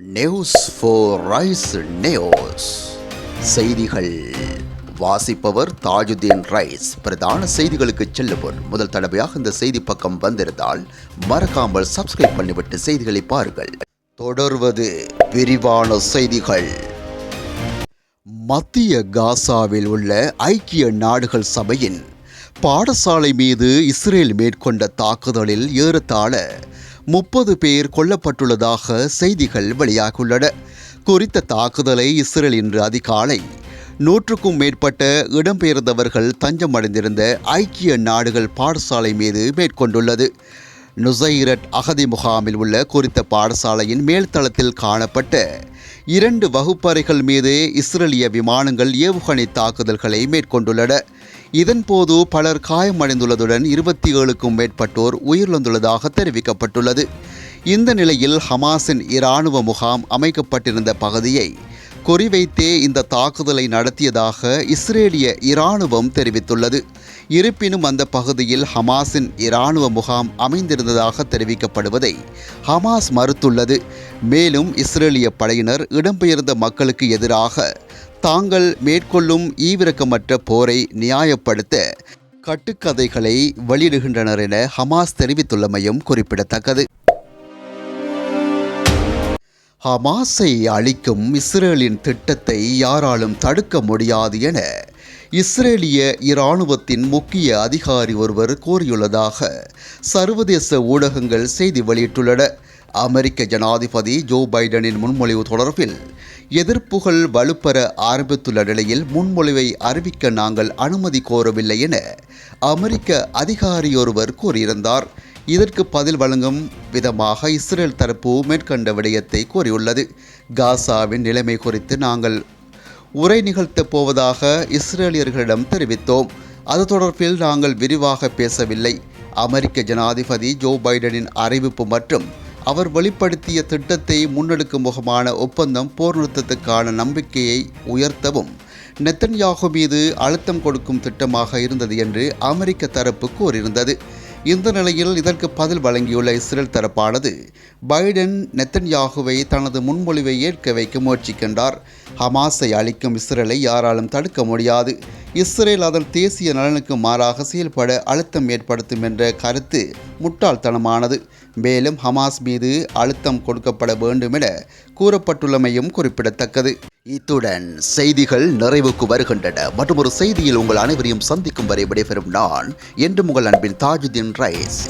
News four rice news செய்திகள். வாசிப்பவர் Tajuddin rice. பிரதான செய்திகளுக்கு செல்லுவோர். முதல் தடவையாக இந்த செய்தி பக்கம் வந்திருந்தால் மறக்காமல் சப்ஸ்கிரைப் பண்ணிவிட்டு செய்திகளை பாருங்கள். தொடர்வது விரிவான செய்திகள். மத்திய காசாவில் உள்ள ஐக்கிய நாடுகள் சபையின் பாடசாலை மீது இஸ்ரேல் மேற்கொண்ட தாக்குதலில் ஏறத்தாழ முப்பது பேர் கொல்லப்பட்டுள்ளதாக செய்திகள் வெளியாகியுள்ளன. குறித்த தாக்குதலை இஸ்ரேல் இன்று அதிகாலை நூற்றுக்கும் மேற்பட்ட இடம்பெயர்ந்தவர்கள் தஞ்சமடைந்திருந்த ஐக்கிய நாடுகள் பாடசாலை மீது மேற்கொண்டுள்ளது. நுசைரட் அகதி முகாமில் உள்ள குறித்த பாடசாலையின் மேல்தளத்தில் காணப்பட்ட இரண்டு வகுப்பறைகள் மீது இஸ்ரேலிய விமானங்கள் ஏவுகணை தாக்குதல்களை மேற்கொண்டுள்ளன. இதன்போது பலர் காயமடைந்துள்ளதுடன் இருபத்தி ஏழுக்கும் மேற்பட்டோர் உயிரிழந்துள்ளதாக தெரிவிக்கப்பட்டுள்ளது. இந்த நிலையில் ஹமாஸின் இராணுவ முகாம் அமைக்கப்பட்டிருந்த பகுதியை குறிவைத்தே இந்த தாக்குதலை நடத்தியதாக இஸ்ரேலிய இராணுவம் தெரிவித்துள்ளது. இருப்பினும் அந்த பகுதியில் ஹமாஸின் இராணுவ முகாம் அமைந்திருந்ததாக தெரிவிக்கப்படுவதை ஹமாஸ் மறுத்துள்ளது. மேலும் இஸ்ரேலிய படையினர் இடம்பெயர்ந்த மக்களுக்கு எதிராக தாங்கள் மேற்கொள்ளும் ஈவிரக்கமற்ற போரை நியாயப்படுத்த கட்டுக்கதைகளை வெளியிடுகின்றனர் என ஹமாஸ் தெரிவித்துள்ளமையும் குறிப்பிடத்தக்கது. ஹமாஸை அழிக்கும் இஸ்ரேலின் திட்டத்தை யாராலும் தடுக்க முடியாது என இஸ்ரேலிய இராணுவத்தின் முக்கிய அதிகாரி ஒருவர் கூறியுள்ளதாக சர்வதேச ஊடகங்கள் செய்தி வெளியிட்டுள்ளன. அமெரிக்க ஜனாதிபதி ஜோ பைடனின் முன்மொழிவு தொடர்பில் எதிர்ப்புகள் வலுப்பெற ஆரம்பித்துள்ள நிலையில் முன்மொழிவை அறிவிக்க நாங்கள் அனுமதி கோரவில்லை என அமெரிக்க அதிகாரியொருவர் கூறியிருந்தார். இதற்கு பதில் வழங்கும் விதமாக இஸ்ரேல் தரப்பு மேற்கண்ட விடயத்தை கூறியுள்ளது காசாவின் நிலைமை குறித்து நாங்கள் உரை நிகழ்த்தப் போவதாக இஸ்ரேலியர்களிடம் தெரிவித்தோம். அது தொடர்பில் நாங்கள் விரிவாக பேசவில்லை. அமெரிக்க ஜனாதிபதி ஜோ பைடனின் அறிவிப்பு மற்றும் அவர் வெளிப்படுத்திய திட்டத்தை முன்னெடுக்கும் முகமான ஒப்பந்தம் போர் நிறுத்தத்துக்கான நம்பிக்கையை உயர்த்தவும் நெத்தன்யாகு மீது அழுத்தம் கொடுக்கும் திட்டமாக இருந்தது என்று அமெரிக்க தரப்பு கூறியிருந்தது. இந்த நிலையில் இதற்கு பதில் வழங்கியுள்ள இஸ்ரேல் தரப்பானது பைடன் நெத்தன்யாகுவை தனது முன்மொழிவை ஏற்க வைக்க முயற்சிக்கின்றார். ஹமாஸை அழிக்கும் இஸ்ரேலை யாராலும் தடுக்க முடியாது. இஸ்ரேல் அதன் தேசிய நலனுக்கு மாறாக செயல்பட அழுத்தம் ஏற்படுத்தும் என்ற கருத்து முட்டாள்தனமானது. மேலும் ஹமாஸ் மீது அழுத்தம் கொடுக்கப்பட வேண்டும் என கூறப்பட்டுள்ளமையும் குறிப்பிடத்தக்கது. இத்துடன் செய்திகள் நிறைவுக்கு வருகின்றன. மற்றும் ஒரு செய்தியில் உங்கள் அனைவரையும் சந்திக்கும் வரை விடைபெறும் நான் என்று உங்கள் அன்பின் தாஜுதீன் ரைஸ்.